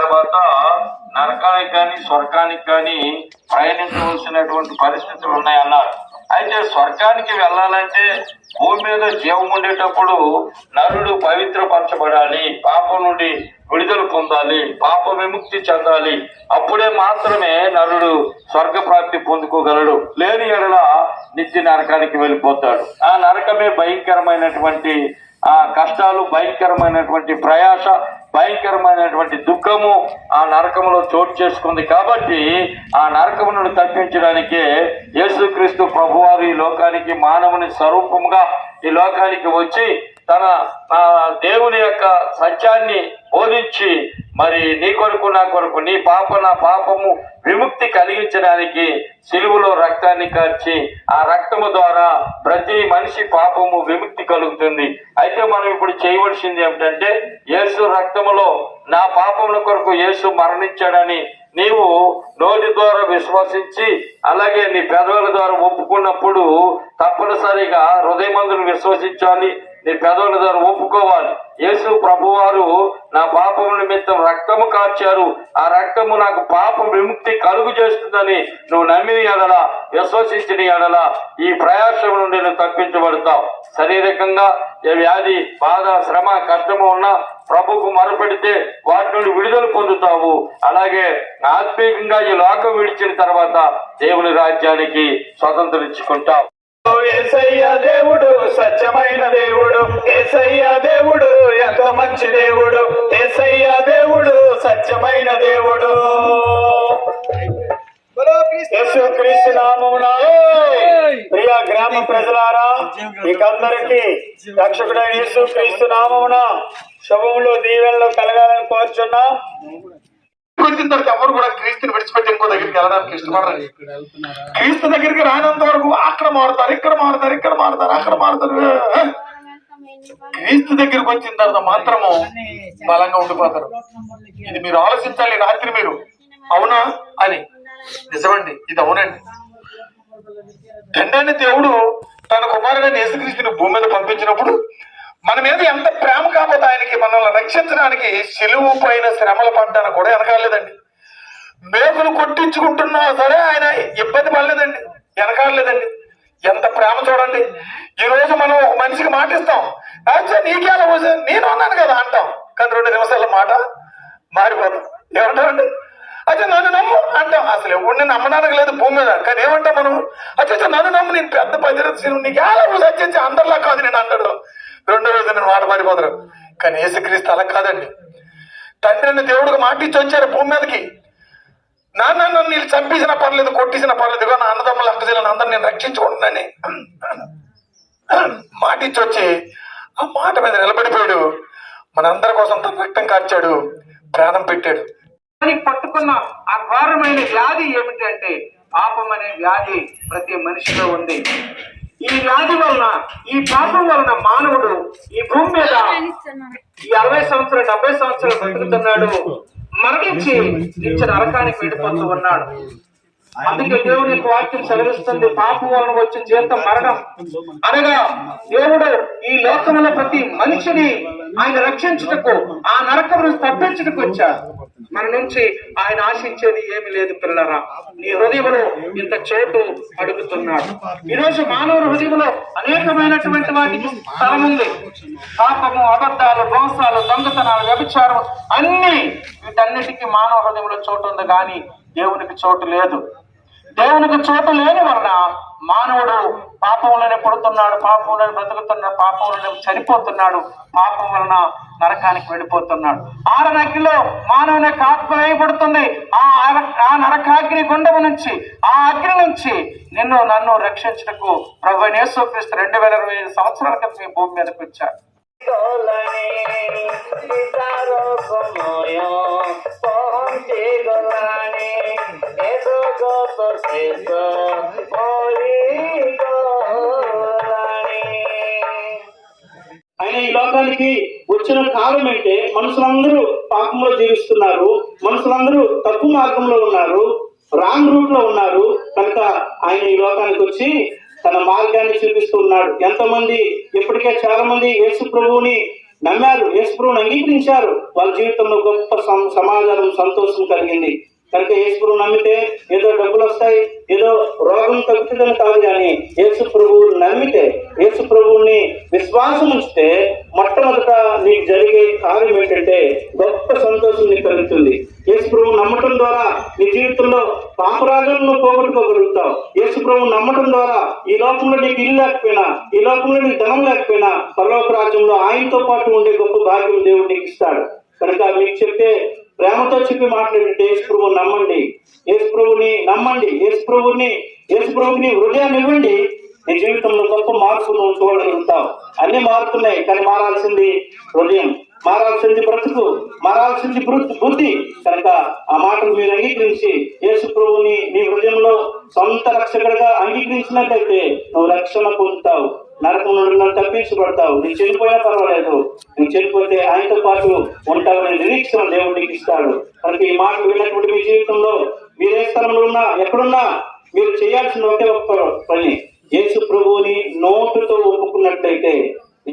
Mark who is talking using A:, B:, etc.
A: తర్వాత నరకానికి కానీ స్వర్గానికి కానీ ప్రయాణించవలసినటువంటి పరిస్థితులు ఉన్నాయన్నారు. అయితే స్వర్గానికి వెళ్ళాలంటే భూమి మీద జీవం ఉండేటప్పుడు నరుడు పవిత్రపరచబడాలి పాపం నుండి విడుదల పొందాలి పాప విముక్తి చెందాలి. అప్పుడే మాత్రమే నరుడు స్వర్గ ప్రాప్తి పొందుకోగలడు. లేని ఎడల నిత్య నరకానికి వెళ్ళిపోతాడు. ఆ నరకమే భయంకరమైనటువంటి ఆ కష్టాలు భయంకరమైనటువంటి ప్రయాస భయంకరమైనటువంటి దుఃఖము ఆ నరకములో చోటు చేసుకుంది కాబట్టి ఆ నరకము నుండి తప్పించడానికే యేసుక్రీస్తు ప్రభువారు ఈ లోకానికి మానవుని స్వరూపముగా ఈ లోకానికి వచ్చి తన దేవుని యొక్క సత్యాన్ని బోధించి మరి నీ కొరకు నా కొరకు నీ పాప నా పాపము విముక్తి కలిగించడానికి సిలువలో రక్తాన్ని కార్చి ఆ రక్తము ద్వారా ప్రతి మనిషి పాపము విముక్తి కలుగుతుంది. అయితే మనం ఇప్పుడు చేయవలసింది ఏమిటంటే యేసు రక్తములో నా పాపముల కొరకు యేసు మరణించాడని నీవు నోటి ద్వారా విశ్వసించి అలాగే నీ పెదవుల ద్వారా ఒప్పుకున్నప్పుడు తప్పనిసరిగా హృదయమందును విశ్వసించాలి. నీ పెదవుల ద్వారా ఒప్పుకోవాలి. యేసు ప్రభువారు నా పాపం నిమిత్తం రక్తము కార్చారు. ఆ రక్తము నాకు పాపం విముక్తి కలుగు చేస్తుందని నువ్వు నమ్మిన ఎడల విశ్వసించిన ఎడల ఈ ప్రయాసం నుండి నువ్వు తప్పించబడతావు. శారీరకంగా ఏ వ్యాధి బాధ శ్రమ కష్టము ఉన్నా ప్రభుకు మొరపెడితే వాటి నుండి విడుదల పొందుతావు. అలాగే ఆత్మీయంగా ఈ లోకం విడిచిన తర్వాత దేవుని రాజ్యానికి స్వతంత్రించుకుంటావు.
B: ఏసయ్య దేవుడు సత్యమైన దేవుడు. ఏసయ్య దేవుడు ఎంత మంచి దేవుడు. ఏసయ్య దేవుడు సత్యమైన దేవుడు. నామమున. ప్రియ గ్రామ ప్రజలారా మీకందరికీ రక్షకుడైన యేసు క్రీస్తు నామమున శుభములు దీవెనలు కలగాలని కోరుచున్నాం.
C: వచ్చిన తర్వాత ఎవరు కూడా క్రీస్తుని విడిచిపెట్టి ఇంకో దగ్గరికి వెళ్ళడానికి ఇష్టపడరు. క్రీస్తు దగ్గరికి రానంత వరకు అక్కడ మారుతారు ఇక్కడ మారుతారు ఇక్కడ మారుతారు అక్కడ మారుతారు. క్రీస్తు దగ్గరికి వచ్చిన తర్వాత మాత్రము బలంగా ఉండిపోతారు. ఇది మీరు ఆలోచించాలి రాత్రి మీరు. అవునా? అని. నిజమండి ఇది అవునండి. తండ్రి దేవుడు తన కుమారుడైన యేసుక్రీస్తుని భూమి మీద పంపించినప్పుడు మన మీద ఎంత ప్రేమ కాకపోతే ఆయనకి మనల్ని రక్షించడానికి సిలువు పైన శ్రమలు పడ్డాను కూడా వెనకాలేదండి మేకులు కొట్టించుకుంటున్నా సరే ఆయన ఇబ్బంది పడలేదండి. వెనకాడలేదండి. ఎంత ప్రేమ చూడండి. ఈ రోజు మనం ఒక మనిషికి మాట ఇస్తాం. "అచ్చా, నీకే అలా నేను అన్నాను కదా అంటాం. కానీ రెండు నిమిషాల మాట మారిపోతాం ఏమంటారండి? అచ్చా నన్ను నమ్ము అంటాం. అసలు ఎవరిని నమ్మడానికి లేదు భూమి మీద. కానీ ఏమంటాం మనం? అచ్చా నన్ను నమ్ము నేను పెద్ద పది నీకు ఎలా సత్యించి అందరిలా కాదు నేను అంటాడు. రెండో రోజు నేను మాట మారిపోతారు. కానీ యేసుక్రీస్తు అలా కాదండి. తండ్రిని దేవుడికి మాటిచ్చి వచ్చారు భూమి మీదకి. నాన్న నన్ను వీళ్ళు చంపేసిన పర్లేదు కొట్టేసిన పర్లేదు కానీ అన్నదమ్ములు అన్నదమ్ముల అక్కజలను అందరిని నేను రక్షించుకుంటున్నాను మాటిచ్చి వచ్చి ఆ మాట మీద నిలబడిపోయాడు. మనందరి కోసం తన రక్తం కార్చాడు ప్రాణం పెట్టాడు.
D: దానికి పట్టుకున్న ఆ ఘోరమైన వ్యాధి ఏమిటంటే పాపం అనే వ్యాధి ప్రతి మనిషిలో ఉంది. ఈ వ్యాధి వలన ఈ పాపం వలన మానవుడు ఈ భూమి మీద ఈ అరవై సంవత్సరాలు డెబ్బై సంవత్సరాలు బతుకుతున్నాడు మరణించి నిత్య నరకానికి వెళ్ళిపోతూ ఉన్నాడు. అందుకే దేవుని యొక్క వాక్యం సెలవిస్తుంది పాపం వలన వచ్చిన జీవితం మరణం. అనగా దేవుడు ఈ లోకంలో ప్రతి మనిషిని ఆయన రక్షించుటకు ఆ నరకం నుంచి తప్పించుటకు వచ్చాడు. మన నుంచి ఆయన ఆశించేది ఏమి లేదు పిల్లరా. నీ హృదయంలో ఇంత చోటు అడుగుతున్నాడు. ఈ రోజు మానవ హృదయంలో అనేకమైనటువంటి వాటికి స్థలం ఉంది. పాపము అబద్ధాలు మోసాలు దొంగతనాలు వ్యభిచారం అన్ని వీటన్నిటికీ మానవ హృదయంలో చోటు ఉంది కానీ దేవునికి చోటు లేదు. దేవునికి చోటు లేని వలన మానవుడు పాపంలోనే పుడుతున్నాడు పాపంలోనే బ్రతుకుతున్నాడు పాపంలోనే చనిపోతున్నాడు పాపం వలన నరకానికి వెళ్ళిపోతున్నాడు. ఆ నగ్గిలో మానవుని యొక్క ఆత్మ వేయబడుతుంది. ఆ ఆ నరకాగ్ని గుండవ నుంచి ఆ అగ్ని నుంచి నిన్ను నన్ను రక్షించటకు ప్రభు యేసుక్రీస్తు రెండు వేల ఇరవై ఐదు సంవత్సరాల క్రితం ఈ భూమి మీదకి వచ్చాడు.
E: ఆయన ఈ లోకానికి వచ్చిన కాలం అయితే మనుషులందరూ పాపంలో జీవిస్తున్నారు మనుషులందరూ తప్పు మార్గంలో ఉన్నారు రాంగ్ రూట్లో ఉన్నారు కనుక ఆయన ఈ లోకానికి వచ్చి తన మార్గాన్ని చూపిస్తూ ఉన్నాడు. ఎంతమంది ఇప్పటికే చాలా మంది యేసు ప్రభువుని నమ్మారు యేసుప్రభుని అంగీకరించారు. వాళ్ళ జీవితంలో గొప్ప సమాధానం సంతోషం కలిగింది. కనుక యేసుప్రభు నమ్మితే ఏదో డబ్బులు వస్తాయి ఏదో రోగం తగ్గుతుందని కాదు కానీ యేసు ప్రభువు నమ్మితే యేసు ప్రభువుని విశ్వాసం ఉంచితే మొట్టమొదట నీకు జరిగే కార్యం ఏంటంటే గొప్ప సంతోషం నీకు కలుగుతుంది. యేసు ప్రభు నమ్మటం ద్వారా నీ జీవితంలో పాపరాజులను పోగొట్టుకోగలుగుతావు. యేసు ప్రభు నమ్మటం ద్వారా ఈ లోకంలో నీకు ఇల్లు లేకపోయినా ఈ లోకంలో నీకు ధనం లేకపోయినా పరలోక రాజ్యంలో ఆయనతో పాటు ఉండే గొప్ప భాగ్యం దేవుడు నీకు ఇస్తాడు. కనుక మీకు చెప్పే ప్రేమతో చెప్పి మాట్లాడండి యేసు ప్రభు నమ్మండి. యేసు ప్రభుని నమ్మండి. యేసు ప్రభుని యేసు ప్రభుని హృదయాన్ని ఇవ్వండి నీ జీవితంలో గొప్ప మార్పు నువ్వు చూడగలుగుతావు. అన్ని మారుతున్నాయి కానీ మారాల్సింది హృదయం. మారాల్సింది బ్రతుకు మారాల్సింది బృ- బుద్ధి. కనుక ఆ మాటలు మీరు అంగీకరించి యేసు ప్రభుని నీ హృదయంలో సొంత రక్షకుడిగా అంగీకరించినట్లయితే నువ్వు రక్షణ పొందుతావు. నరకం నుండి నన్ను తప్పించబడతావు. నువ్వు చనిపోయినా పర్వాలేదు. నువ్వు చనిపోతే ఆయనతో పాటు ఉంటావనే నిరీక్షణ దేవుడు నీకు ఇస్తాడు. కనుక ఈ మాటలు విన్నటువంటి మీ జీవితంలో మీరే స్థలంలో ఉన్నా ఎక్కడున్నా మీరు చేయాల్సిన ఒకే ఒక్క పని. యేసు ప్రభువుని నోటుతో ఒప్పుకున్నట్లయితే